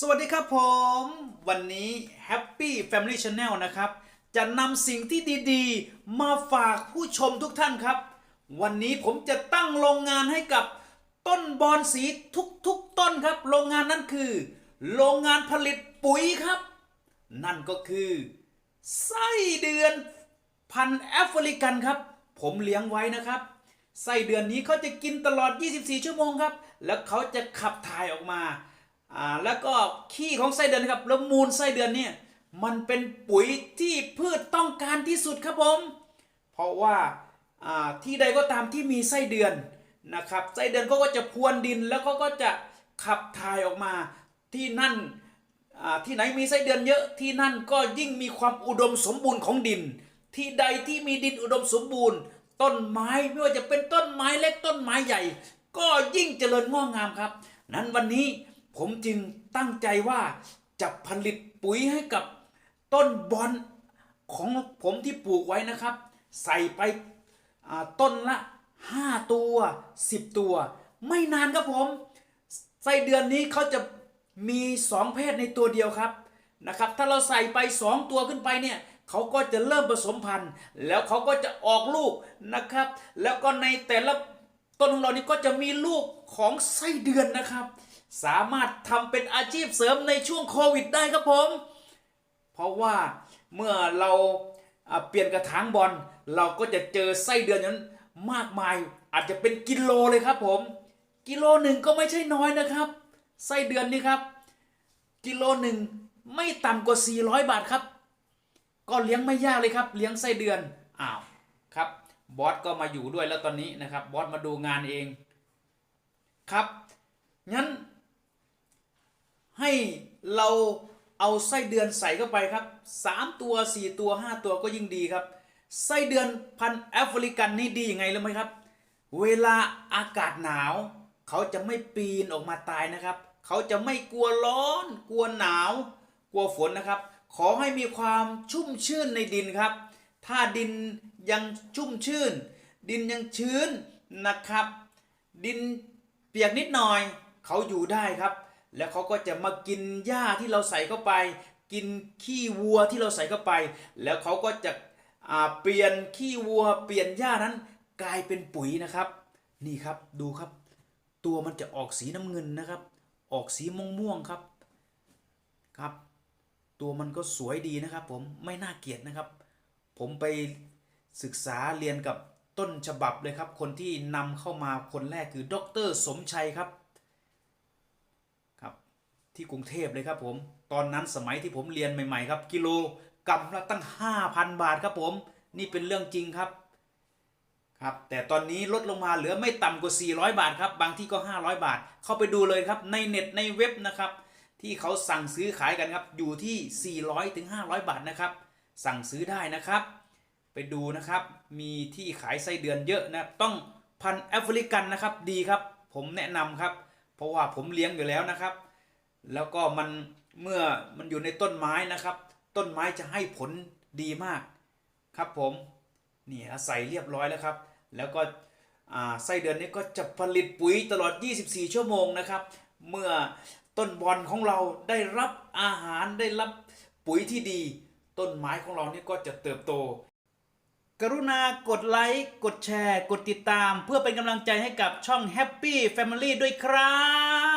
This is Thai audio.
สวัสดีครับผม วันนี้ Happy Family Channel นะครับ จะนำสิ่งที่ดีๆ มาฝากผู้ชมทุกท่านครับ วันนี้ผมจะตั้งโรงงานให้กับต้นบอนสีทุกๆต้นครับ โรงงานนั้นคือ โรงงานผลิตปุ๋ยครับ นั่นก็คือ ไส้เดือนพันแอฟริกันครับ ผมเลี้ยงไว้นะครับ ไส้เดือนนี้เขาจะกินตลอด 24 ชั่วโมงครับ แล้วเขาจะขับถ่ายออกมา อ่าแล้วก็ขี้ของไส้เดือนครับแล้วมูลไส้เดือนเนี่ยมันเป็นปุ๋ยที่พืชต้องการที่สุดครับผม เพราะว่าอ่าที่ใดก็ตามที่มีไส้เดือนนะครับไส้เดือนเขาก็จะพรวนดินแล้วเขาก็จะขับถ่ายออกมาที่นั่นอ่าที่ไหนมีไส้เดือนเยอะที่นั่นก็ยิ่งมีความอุดมสมบูรณ์ของดิน ที่ใดที่มีดินอุดมสมบูรณ์ ต้นไม้ไม่ว่าจะเป็นต้นไม้เล็กต้นไม้ใหญ่ ก็ยิ่งเจริญงอกงามครับ นั้นวันนี้ ผมจึงตั้งใจว่าจะผลิตปุ๋ยให้กับต้นบอนของผมที่ปลูกไว้นะครับ ใส่ไปต้นละ 5 ตัว 10 ตัว ไม่นานครับผมไส้เดือนนี้เขาจะมีสองเพศในตัวเดียวครับนะครับ ถ้าเราใส่ไปสองตัวขึ้นไปเนี่ยเขาก็จะเริ่มผสมพันธุ์ แล้วเขาก็จะออกลูกนะครับ แล้วก็ในแต่ละต้นของเรานี่ก็จะมีลูกของไส้เดือนนะครับ สามารถทำเป็นอาชีพเสริมในช่วงโควิดได้ครับผม เพราะว่าเมื่อเราเปลี่ยนกระถางบอล เราก็จะเจอไส้เดือนนั้นมากมายอาจจะเป็นกิโลเลยครับผม กิโลหนึ่งก็ไม่ใช่น้อยนะครับไส้เดือนนี่ครับ กิโลหนึ่งไม่ต่ำกว่า 400 บาทครับ ก็เลี้ยงไม่ยากเลยครับ เลี้ยงไส้เดือนอ้าวครับบอสก็มาอยู่ด้วยแล้วตอนนี้นะครับบอสมาดูงานเองครับงั้น ให้เราเอาไส้เดือนใส่เข้าไปครับ 3 ตัว 4 ตัว 5 ตัวก็ยิ่งดีครับ ไส้เดือนพันแอฟริกันนี่ดียังไงรู้ไหมครับ เวลาอากาศหนาว เขาจะไม่ปีนออกมาตายนะครับ เขาจะไม่กลัวร้อน กลัวหนาว กลัวฝนนะครับ ขอให้มีความชุ่มชื่นในดินครับ ถ้าดินยังชุ่มชื่น ดินยังชื้นนะครับ ดินเปียกนิดหน่อย เขาอยู่ได้ครับ แล้วเขาก็จะมากินหญ้าที่เราใส่เข้าไป กินขี้วัวที่เราใส่เข้าไป แล้วเขาก็จะเปลี่ยนขี้วัว เปลี่ยนหญ้านั้นกลายเป็นปุ๋ยนะครับ นี่ครับดูครับ ตัวมันจะออกสีน้ำเงินนะครับ ออกสีม่วงๆครับครับ ตัวมันก็สวยดีนะครับ ผมไม่น่าเกลียดนะครับ ผมไปศึกษาเรียนกับต้นฉบับเลยครับ คนที่นำเข้ามาคนแรกคือดร สมชัยครับ ที่กรุงเทพเลยครับผม ตอนนั้นสมัยที่ผมเรียนใหม่ ๆ ครับ กิโลกรัมละตั้ง 5,000 บาทครับผม นี่เป็นเรื่องจริงครับครับแต่ตอนนี้ลดลงมาเหลือไม่ต่ำกว่า 400 บาทครับ บางที่ก็ 500 บาท เข้าไปดูเลยครับในเน็ตในเว็บนะครับ ที่เขาสั่งซื้อขายกันครับ อยู่ที่ 400ถึง500 บาทนะครับ สั่งซื้อได้นะครับ ไปดูนะครับ มีที่ขายไส้เดือนเยอะนะต้องพันแอฟริกันนะครับ ดีครับ ผมแนะนำครับ เพราะว่าผมเลี้ยงอยู่แล้วนะครับ แล้วก็มันเมื่อมันอยู่ในต้นไม้นะครับ ต้นไม้จะให้ผลดีมากครับผมนี่ใส่เรียบร้อยแล้วครับ แล้วก็ไส้เดือนนี้ก็จะผลิตปุ๋ยตลอด 24 ชั่วโมงนะครับ เมื่อต้นบอลของเราได้รับอาหารได้รับปุ๋ยที่ดี ต้นไม้ของเรานี่ก็จะเติบโต กรุณากดไลค์ กดแชร์ กดติดตาม เพื่อเป็นกำลังใจให้กับช่อง Happy Family ด้วยครับ